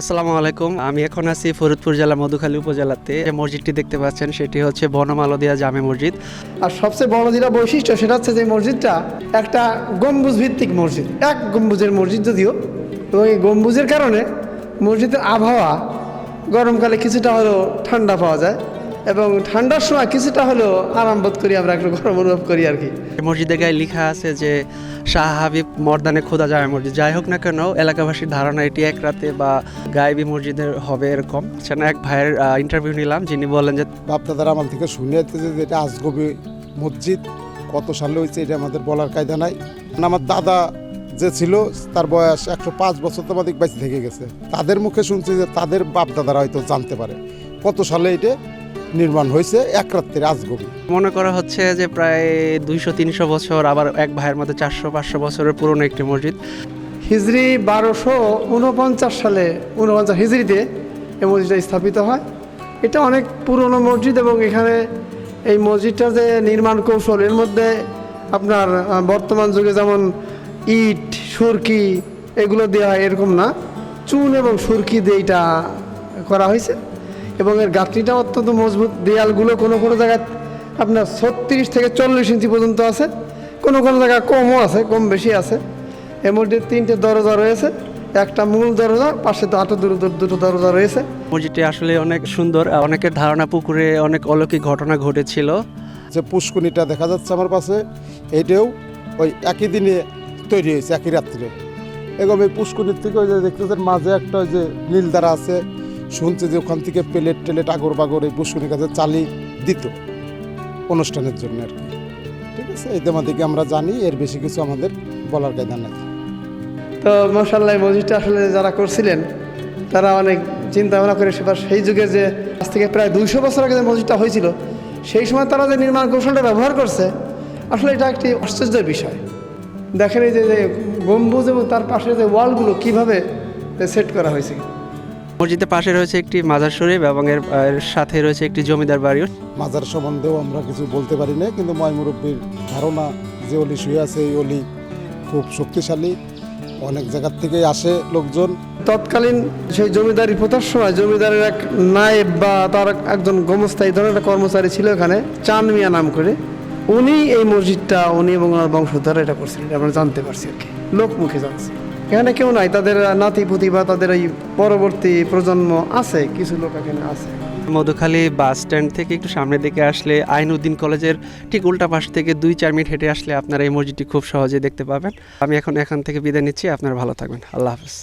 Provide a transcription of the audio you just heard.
আসসালামু আলাইকুম। আমি এখন আছি ফরিদপুর জেলা মধুখালী উপজেলাতে। যে মসজিদটি দেখতে পাচ্ছেন, সেটি হচ্ছে বনমালদিয়া জামে মসজিদ। আর সবচেয়ে বড় যেটা বৈশিষ্ট্য, সেটা হচ্ছে যে মসজিদটা একটা গম্বুজ ভিত্তিক মসজিদ। এক গম্বুজের মসজিদ যদিও। এবং এই গম্বুজের কারণে মসজিদের আবহাওয়া গরমকালে কিছুটা হলেও ঠান্ডা পাওয়া যায়। এবং ঠান্ডার সময় কিছুটা হলেও আরাম বোধ করি আমরা একটু গরম অনুভব করি আর কি। মসজিদে গায়ে লেখা আছে যে শাহ হাবিব মর্দানে খোদা জামে মসজিদ। যাই হোক না কেন এলাকাবাসীর ধারণা এটি এক রাতে বা গায়েবী মসজিদের হবে এরকম। সেখানে এক ভাইয়ের ইন্টারভিউ নিলাম যিনি বললেন যে বাপদাদার আমল থেকে শুনে যে এটা আজগবি মসজিদ কত সালে হয়েছে এটা আমাদের বলার কায়দা নাই। কারণ আমার দাদা যে ছিল তার বয়স একশো পাঁচ বছর তো আমাদের বেঁচে থেকে গেছে। তাদের মুখে শুনছি যে তাদের বাপদাদারা হয়তো জানতে পারে। কত সালে এটা? নির্মাণ হয়েছে এক রাত্রে আজগবি মনে করা হচ্ছে যে প্রায় দুইশো তিনশো বছর আবার এক ভাইয়ের মধ্যে চারশো পাঁচশো বছরের পুরনো একটি মসজিদ। হিজরি বারোশো উনপঞ্চাশ সালে উনপঞ্চাশ হিজড়িতে এই মসজিদটা স্থাপিত হয়। এটা অনেক পুরনো মসজিদ এবং এখানে এই মসজিদটার যে নির্মাণ কৌশল এর মধ্যে আপনার বর্তমান যুগে যেমন ইট সুরকি এগুলো দেওয়া হয় এরকম না। চুন এবং সুরকি দিয়ে এটা করা হয়েছে। এবং এর গাঁথনিটা অত্যন্ত মজবুত। দেয়ালগুলো কোনো কোনো জায়গায় আপনার ছত্রিশ থেকে চল্লিশ ইঞ্চি পর্যন্ত আছে। কোনো কোনো জায়গায় কমও আছে কম বেশি আছে। এর মধ্যে তিনটে দরজা রয়েছে একটা মূল দরজা পাশে তো আটো দুটো দুটো দরজা রয়েছে। মসজিদটি আসলে অনেক সুন্দর অনেকের ধারণা পুকুরে অনেক অলৌকিক ঘটনা ঘটেছিল। যে পুষ্কুনিটা দেখা যাচ্ছে আমার পাশে এটাও ওই একই দিনে তৈরি হয়েছে একই রাত্রে। এবং এই পুষ্কুনির থেকে ওই যে দেখতেছেন মাঝে একটা ওই যে নীল দ্বারা আছে শুনছে যে ওখান থেকে প্লেট টেলেট আগর বাগর এই পুষ্কুনির কাছে চালি দিত অনুষ্ঠানের জন্য আর কি। ঠিক আছে, এই দিকে আমরা জানি, এর বেশি কিছু আমাদের বলার কায়দা নাই। তো মশাল্লাহ মসজিদটা আসলে যারা করছিলেন, তারা অনেক চিন্তা ভাবনা করে সেবার সেই যুগে যে আজ থেকে প্রায় দুইশো বছর আগে যে মসজিদটা হয়েছিল, সেই সময় তারা যে নির্মাণ কৌশলটা ব্যবহার করছে, আসলে এটা একটি আশ্চর্যের বিষয়। দেখেন এই যে গম্বুজ এবং তার পাশে যে ওয়ালগুলো কীভাবে সেট করা হয়েছে। মসজিদের পাশে রয়েছে একটি মাজার শরীফ এবং এর সাথে রয়েছে একটি জমিদার বাড়িও। মাজার সম্বন্ধেও আমরা কিছু বলতে পারি না কিন্তু ময় মুরব্বীর ধারণা যে অলি শুয়ে আছে এই অলি খুব শক্তিশালী অনেক জায়গার থেকে আসে লোকজন। তৎকালীন সেই জমিদারি প্রথার সময় জমিদারের এক নায়েব বা তার একজন গোমস্তা এই ধরনের একটা কর্মচারী ছিল এখানে চান মিয়া নাম করে। উনি এই মসজিদটা উনি এবং ওনার বংশধর এটা করছিলেন এটা আমরা জানতে পারছি আর কি লোক মুখে জানছি এখানে কেউ নাই, তাদের নাতি পুঁতি বা তাদের এই পরবর্তী প্রজন্ম আছে, কিছু লোক এখানে আছে। মধুখালী বাস স্ট্যান্ড থেকে একটু সামনের দিকে আসলে আইনউদ্দিন কলেজের ঠিক উল্টা পাশ থেকে দুই, চার মিনিট হেঁটে আসলে আপনারা এই মসজিদটি খুব সহজে দেখতে পাবেন। আমি এখন এখান থেকে বিদায় নিচ্ছি, আপনারা ভালো থাকবেন। আল্লাহ হাফিজ।